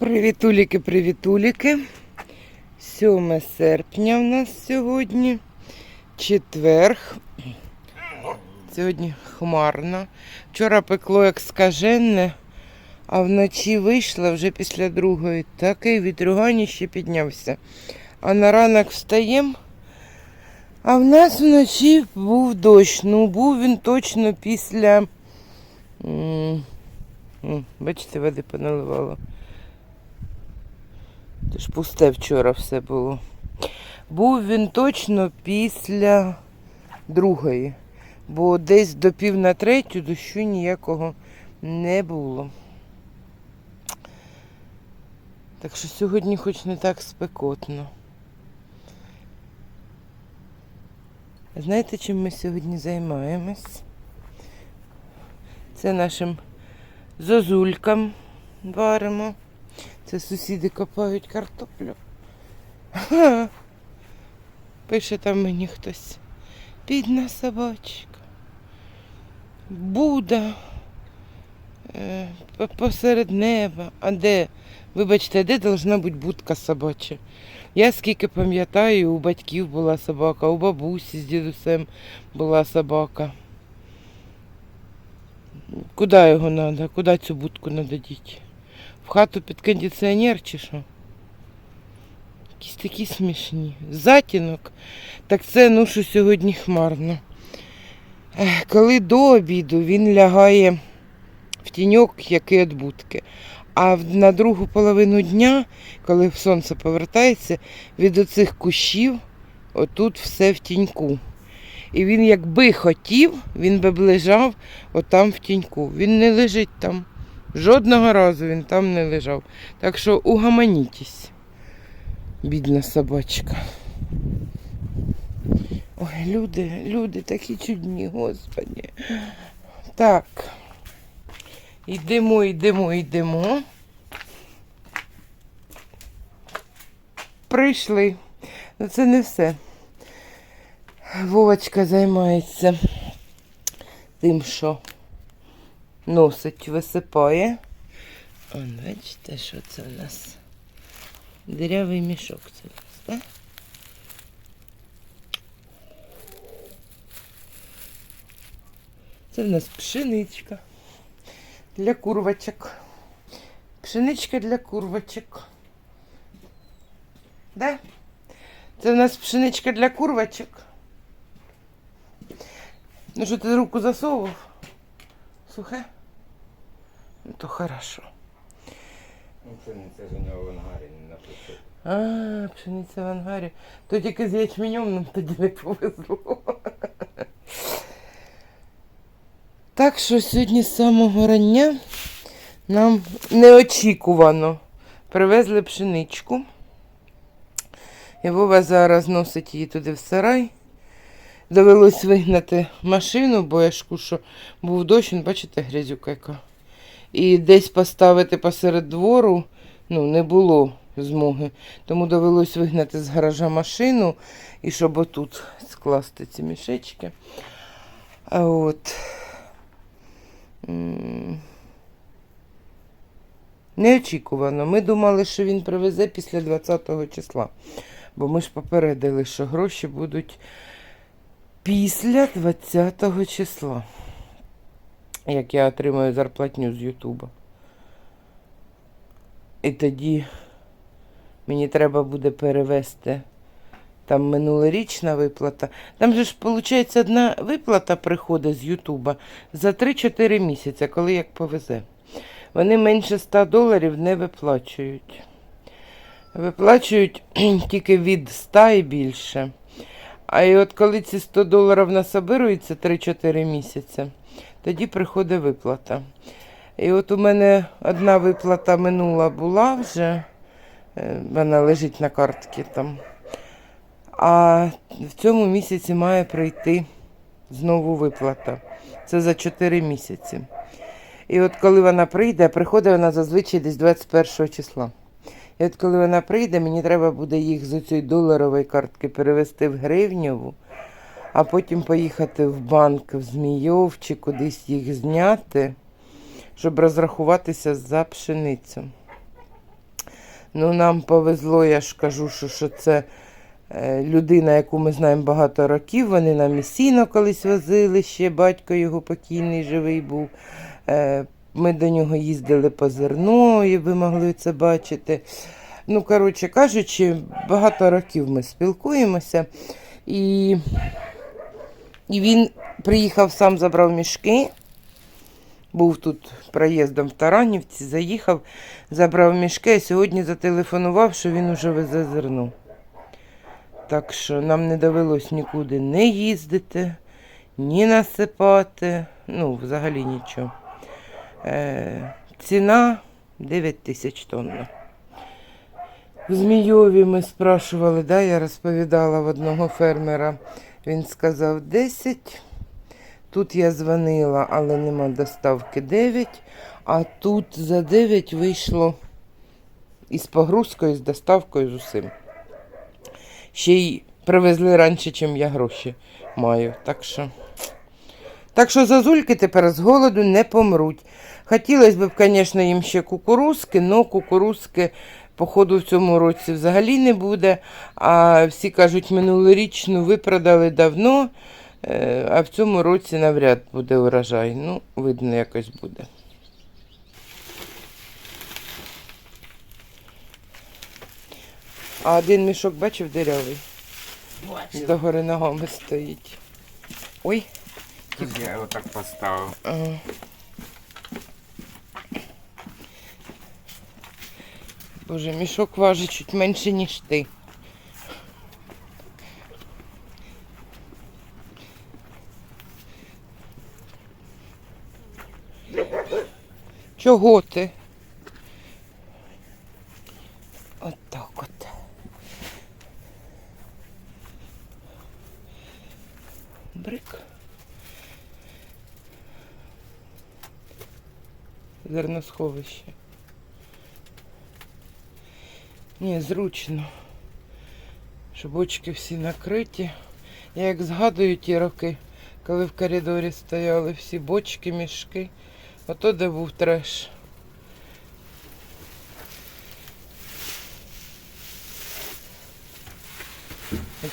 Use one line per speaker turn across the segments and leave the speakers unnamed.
Привітуліки, привітуліки. 7 серпня в нас сьогодні. Четверг. Сьогодні хмарно. Вчора пекло як скажене, а вночі вийшла вже після другої. Такий вітрюганіще піднявся. А на ранок встаємо. А в нас вночі був дощ. Ну, був він точно після. Бачите, води поналивало. Це ж пусте вчора все було. Був він точно після другої, бо десь до пів на третю дощу ніякого не було. Так що сьогодні хоч не так спекотно. Знаєте, чим ми сьогодні займаємось? Це нашим зозулькам варимо. Це сусіди копають картоплю. Ха. Пише там мені хтось. Бідна собачка. Буда е, посеред неба. А де? Вибачте, де должна бути будка собача? Я скільки пам'ятаю, у батьків була собака, у бабусі з дідусем була собака. Куди його треба? Куди цю будку треба діти? Хату під кондиціонер чи що? Якісь такі смішні. Затінок. Так це ну що сьогодні хмарно. Коли до обіду він лягає в тіньок, який від будки. А на другу половину дня, коли сонце повертається, від оцих кущів отут все в тіньку. І він якби хотів, він би б лежав отам в тіньку. Він не лежить там. Жодного разу він там не лежав. Так що угаманітесь, бідна собачка. Ой, люди, люди такі чудні, господі. Так. Йдемо, йдемо, йдемо. Прийшли. Ну це не все. Вовочка займається тим, що носить, висипає. Он, бачите, що це в нас? Дирявий мішок це у нас, так? Це в нас пшеничка для курвочок. Пшеничка для курвочок. Да? Це в нас пшеничка для курвочок. Ну що ти руку засовував? Сухе? То хорошо.
Ну, пшениця ж у нього в ангарі не написано.
А, пшениця в ангарі. То тільки з ячменем нам тоді не повезло. Так що сьогодні з самого рання нам неочікувано привезли пшеничку. І Вова зараз носить її туди в сарай. Довелось вигнати машину, бо я ж що був дощ, он, бачите, грязюка яка. І десь поставити посеред двору ну, не було змоги. Тому довелось вигнати з гаража машину і щоб отут скласти ці мішечки. А от. Неочікувано. Ми думали, що він привезе після 20-го числа. Бо ми ж попередили, що гроші будуть після 20-го числа. Як я отримаю зарплатню з Ютуба. І тоді мені треба буде перевести там минулорічна виплата. Там же ж, виходить, одна виплата приходить з Ютуба за 3-4 місяці, коли як повезе. Вони менше 100 доларів не виплачують. Виплачують тільки від 100 і більше. А і от коли ці 100 доларів насобируються 3-4 місяці, тоді приходить виплата. І от у мене одна виплата минула була вже, е, вона лежить на картці там. А в цьому місяці має прийти знову виплата. Це за 4 місяці. І от коли вона прийде, приходить вона зазвичай десь 21 числа. І от коли вона прийде, мені треба буде їх з цієї доларової картки перевести в гривневу, а потім поїхати в банк в Змійов чи кудись їх зняти, щоб розрахуватися за пшеницю. Ну, нам повезло, я ж кажу, що, що це е, людина, яку ми знаємо багато років. Вони нам і сіно колись возили, ще батько його покійний живий був. Е, Ми до нього їздили по зерно, і ви могли це бачити. Ну, коротше кажучи, багато років ми спілкуємося. І, і він приїхав сам, забрав мішки. Був тут проїздом в Таранівці, заїхав, забрав мішки, а сьогодні зателефонував, що він уже везе зерно. Так що нам не довелось нікуди не їздити, ні насипати, ну, взагалі нічого. Е, ціна 9 тисяч тонн. В Змійові ми спрашували, да, я розповідала в одного фермера. Він сказав 10. Тут я дзвонила, але нема доставки 9. А тут за 9 вийшло із погрузкою, з доставкою, з усім. Ще й привезли раніше, ніж я гроші маю. Так що, так що зазульки тепер з голоду не помруть. Хотілося б, звісно, їм ще кукурузки, але кукурузки, походу, в цьому році взагалі не буде. А всі кажуть, минулорічну випродали давно, е, а в цьому році навряд буде урожай. Ну, видно, якось буде. А один мішок бачив дирявий? До гори ногами стоїть. Ой.
Я його так поставив.
Ага. Боже, мішок важить чуть менше, ніж ти. Чого ти? От так от. Брик. Зерносховище. Ні, зручно. Що бочки всі накриті. Я як згадую ті роки, коли в коридорі стояли всі бочки, мішки. Ото де був треш.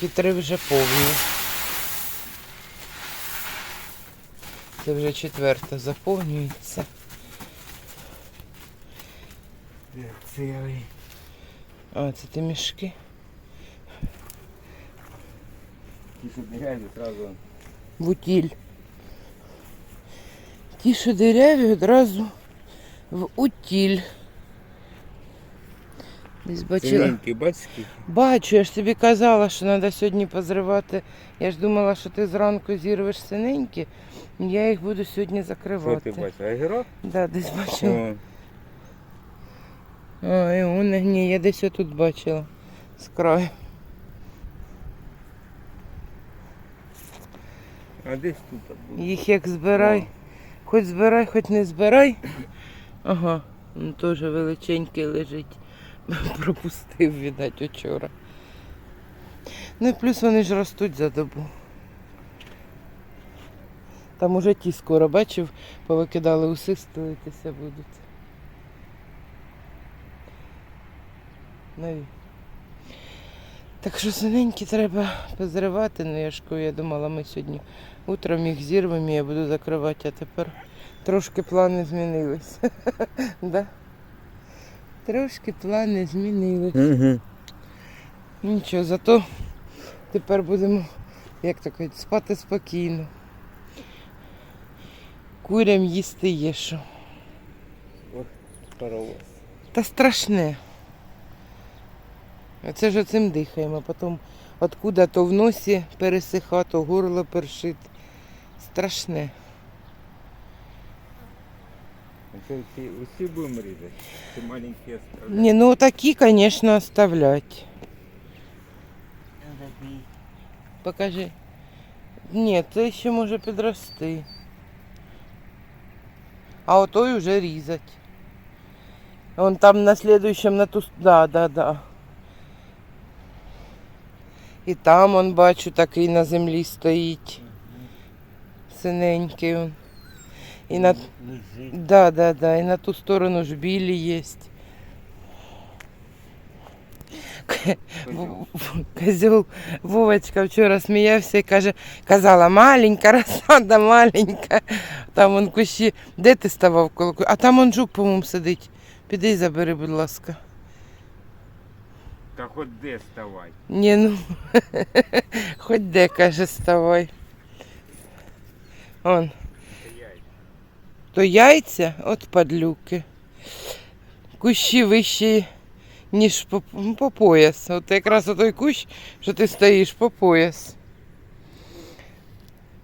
Ті три вже повні. Це вже четверта заповнюється.
Цілий.
А, це ті мішки.
Ті, що дерев'я, одразу.
в утіль. Ті, що дереві одразу в утіль. Десь бачила.
Синенький, бач?
Бачу, я ж тобі казала, що треба сьогодні позривати. Я ж думала, що ти зранку зірвеш синенькі, я їх буду сьогодні
Що
закривати.
ти бачиш? Агірок?
Да, десь бачила.
О,
І вони, ні, я десь отут бачила. З краю.
а десь тут буде.
Їх як збирай. Хоч збирай, хоч не збирай. Ага, ну теж величенький лежить. Пропустив, віддать, учора. Ну і плюс вони ж ростуть за добу. Там уже ті скоро бачив, повикидали уси, стелитися будуть. Нові. Так що синенькі треба позривати, ну я ж я думала, ми сьогодні утром їх зірвемо, я буду закривати, а тепер трошки плани змінились. да? Трошки плани змінились.
Угу.
Нічого, зато тепер будемо, як то кажуть, спати спокійно. Курям їсти є що. Та страшне. Це ж оцим дихаємо, потім откуда то в носі пересиха, то горло першить. Страшне.
Це всі, усі будемо різати. Ці маленькі оставляємо.
Не, ну такі, конечно, оставлять. Покажи. Ні, це ще може підрости. А отой вже різать. Вон там на слідуючому на ту... Да, да, да. І там он бачу такий на землі стоїть. Синенький. он. І на... Да, да, да. І на ту сторону ж білі є. Козьол Вовочка вчора сміявся і каже, казала, маленька розсада, маленька. Там он кущі. Де ти ставав коло? А там он жук, по-моєму, сидить. Піди забери, будь ласка.
Та хоч де ставай.
Ні, ну, хоч де, каже, ставай. Он, то яйця, от падлюки. Кущі вищі, ніж по, по пояс. От якраз отой кущ, що ти стоїш по пояс.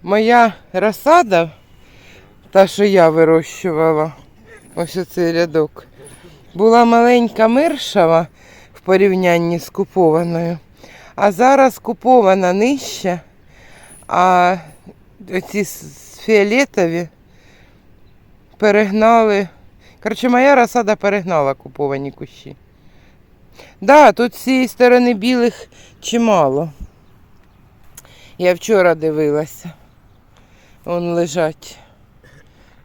Моя розсада, та, що я вирощувала, ось оцей рядок, була маленька миршава в порівнянні з купованою. А зараз купована нижче, а оці с- фіолетові перегнали. Коротше, моя розсада перегнала куповані кущі. Да, тут з цієї сторони білих чимало. Я вчора дивилася. Вон лежать.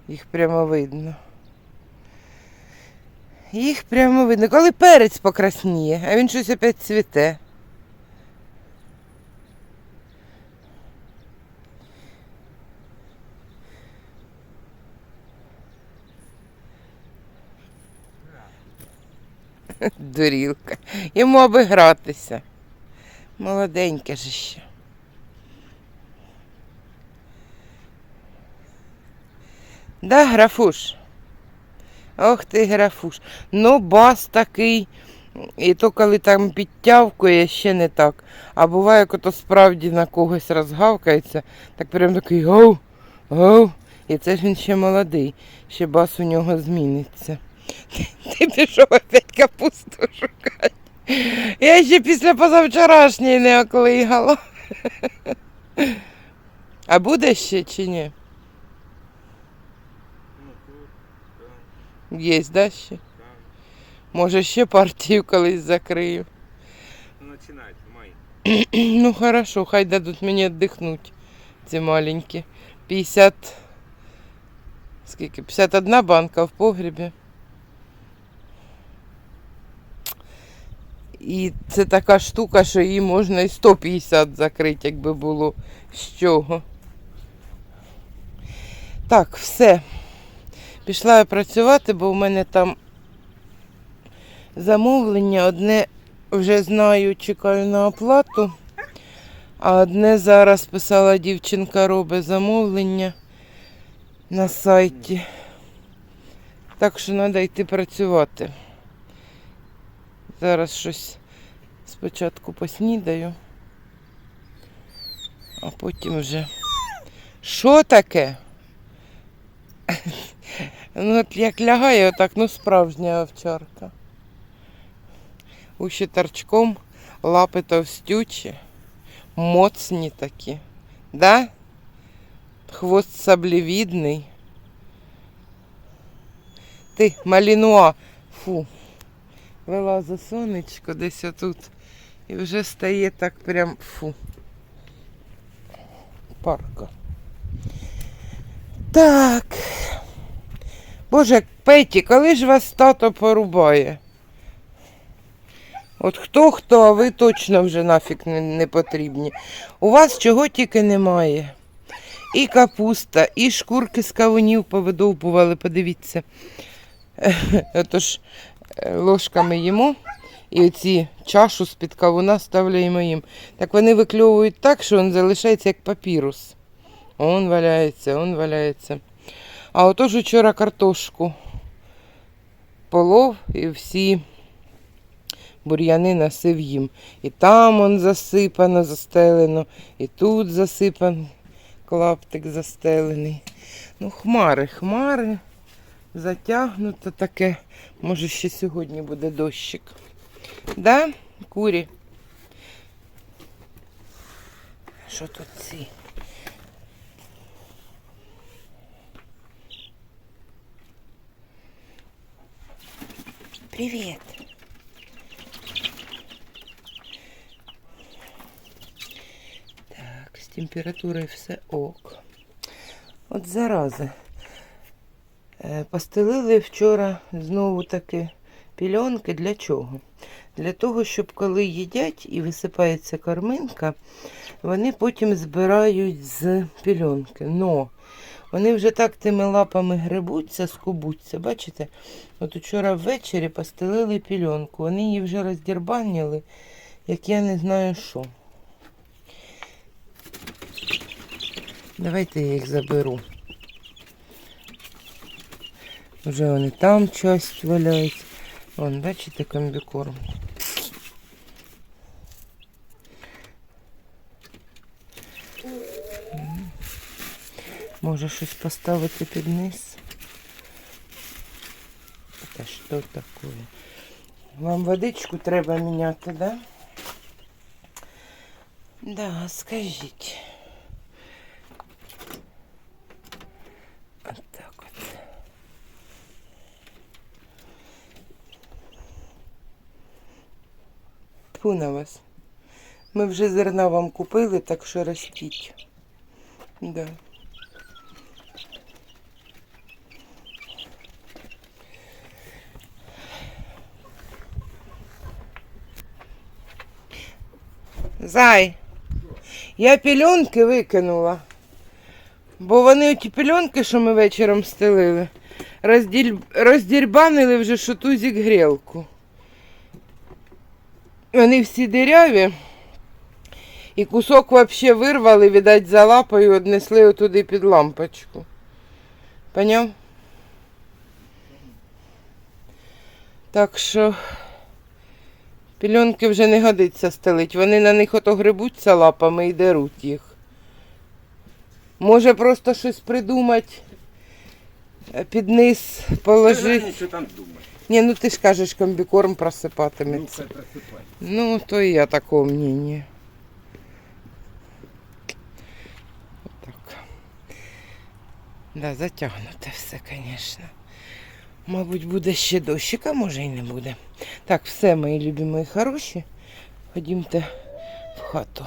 Їх прямо видно. Їх прямо видно. Коли перець покрасніє, а він щось опять цвіте. Дурілка. Йому аби гратися. Молоденьке ж ще. Да, графуш? Ох ти, графуш. Ну, бас такий. І то коли там підтявкує, ще не так. А буває, коли справді на когось розгавкається, так прям такий гов, гов. І це ж він ще молодий. Ще бас у нього зміниться. Ти пішов опять капусту шукати. Я ще після позавчорашньої не оклигала. А буде ще чи ні?
Ну тут, там,
Є, да, ще? Може, ще партію колись закрию.
Ну, починайте, май.
Ну хорошо, хай дадуть мені віддихнути, ці маленькі. 50. Скільки? 51 банка в погрібі. І це така штука, що її можна і 150 закрити, якби було з чого. Так, все. Пішла я працювати, бо в мене там замовлення. Одне вже знаю, чекаю на оплату. А одне зараз писала дівчинка, робить замовлення на сайті. Так що треба йти працювати. Зараз щось спочатку поснідаю, а потім вже. Що таке? Ну, от як лягає, отак, ну справжня овчарка. Уші торчком, лапи товстючі, моцні такі. Да? Хвост саблевідний. Ти, малінуа. Фу. Вилазить сонечко десь отут. І вже стає так прям фу. Парка. Так. Боже, Петі, коли ж вас тато порубає? От хто хто, а ви точно вже нафіг не, не потрібні. У вас чого тільки немає. І капуста, і шкурки з кавунів повидовбували, подивіться. Отож, е, ложками їмо. І оці чашу з-під кавуна ставляємо їм. Так вони викльовують так, що він залишається як папірус. Он валяється, он валяється. А отож вчора картошку полов і всі бур'яни насив їм. І там он засипано, застелено, і тут засипан клаптик застелений. Ну, хмари, хмари, затягнуто таке. Може, ще сьогодні буде дощик. Да, курі? Що тут ці? Привіт. Так, з температурою все ок. От зарази. Е, Постелили вчора знову таки Пільонки для чого? Для того, щоб коли їдять і висипається корминка, вони потім збирають з пільонки. Но вони вже так тими лапами грибуться, скубуться. Бачите? От вчора ввечері постелили пільонку. Вони її вже роздірбанили, як я не знаю що. Давайте я їх заберу. Вже вони там часть валяють. Вон, бачите, комбікорм. Може щось поставити під низ? Та що таке? Вам водичку треба міняти, да? Да, скажіть. От так от. Тьфу на вас. Ми вже зерна вам купили, так що ростіть. Да. Зай, я пільонки викинула. Бо вони оті пільонки, що ми вечором стелили, розділь... роздірбанили вже шотузік грілку. Вони всі диряві. І кусок взагалі вирвали, віддать за лапою, однесли отуди під лампочку. Поняв? Так що пільонки вже не годиться стелить. Вони на них ото грибуться лапами і деруть їх. Може просто щось придумати, е, під низ положити.
Що там думаєш?
Ні, ну ти ж кажеш, комбікорм
Ну,
просипатиметься.
просипай.
Ну, то і я такого мнення. Так. Да, затягнуте все, звісно. Мабуть, буде ще дощик, а може і не буде. Так, все, мої любі, мої хороші. Ходімте в хату.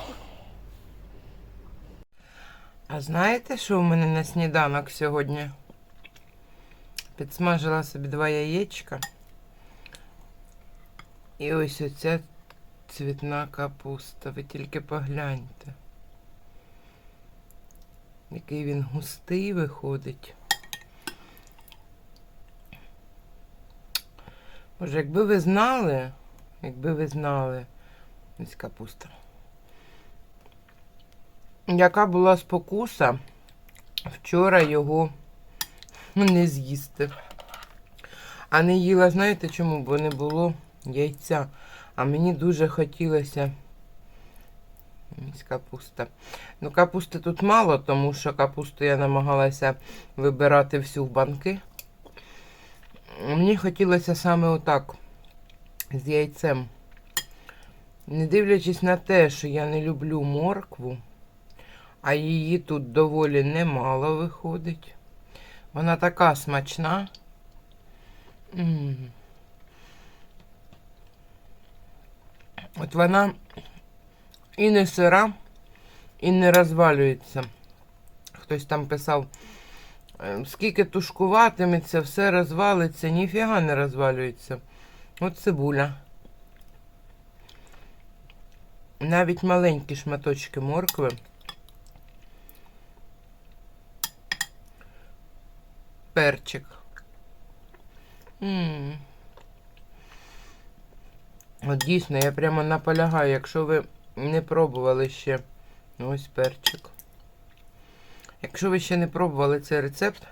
А знаєте, що у мене на сніданок сьогодні? Підсмажила собі два яєчка. І ось оця цвітна капуста. Ви тільки погляньте. Який він густий виходить. Боже, якби ви знали, якби ви знали, ось капуста. Яка була спокуса вчора його не з'їсти. А не їла, знаєте чому? Бо не було яйця. А мені дуже хотілося ось капуста. Ну, капусти тут мало, тому що капусту я намагалася вибирати всю в банки. Мені хотілося саме отак, з яйцем. Не дивлячись на те, що я не люблю моркву, а її тут доволі немало виходить. Вона така смачна. М. От вона і не сира, і не розвалюється. Хтось там писав, скільки тушкуватиметься, все розвалиться, ніфіга не розвалюється. От цибуля. Навіть маленькі шматочки моркви. Перчик. М. От дійсно, я прямо наполягаю, якщо ви не пробували ще ось перчик. Якщо ви ще не пробували цей рецепт,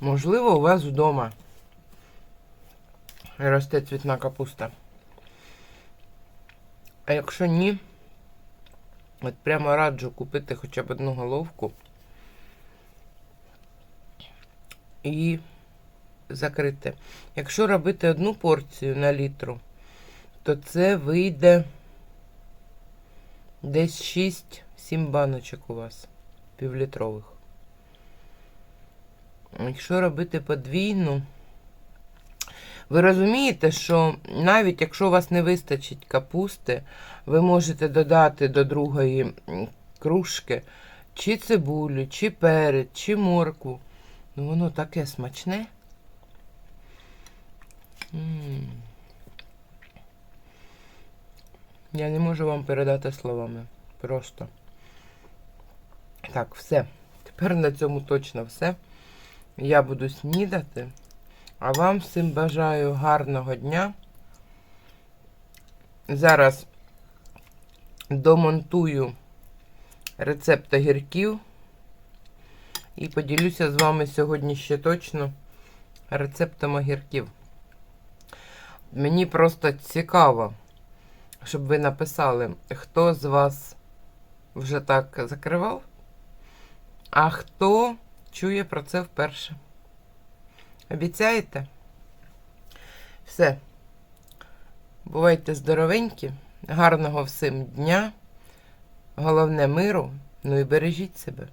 можливо, у вас вдома росте цвітна капуста. А якщо ні, от прямо раджу купити хоча б одну головку і закрити. Якщо робити одну порцію на літру, то це вийде десь 6-7 баночок у вас півлітрових. Якщо робити подвійну, ви розумієте, що навіть якщо у вас не вистачить капусти, ви можете додати до другої кружки чи цибулю, чи перець, чи моркву. Ну, воно таке смачне. М -м -м. Я не можу вам передати словами. Просто. Так, все. Тепер на цьому точно все. Я буду снідати. А вам всім бажаю гарного дня. Зараз домонтую рецепт огірків. І поділюся з вами сьогодні ще точно рецептом огірків. Мені просто цікаво, щоб ви написали, хто з вас вже так закривав, а хто чує про це вперше. Обіцяєте? Все. Бувайте здоровенькі, гарного всім дня, головне миру, ну і бережіть себе.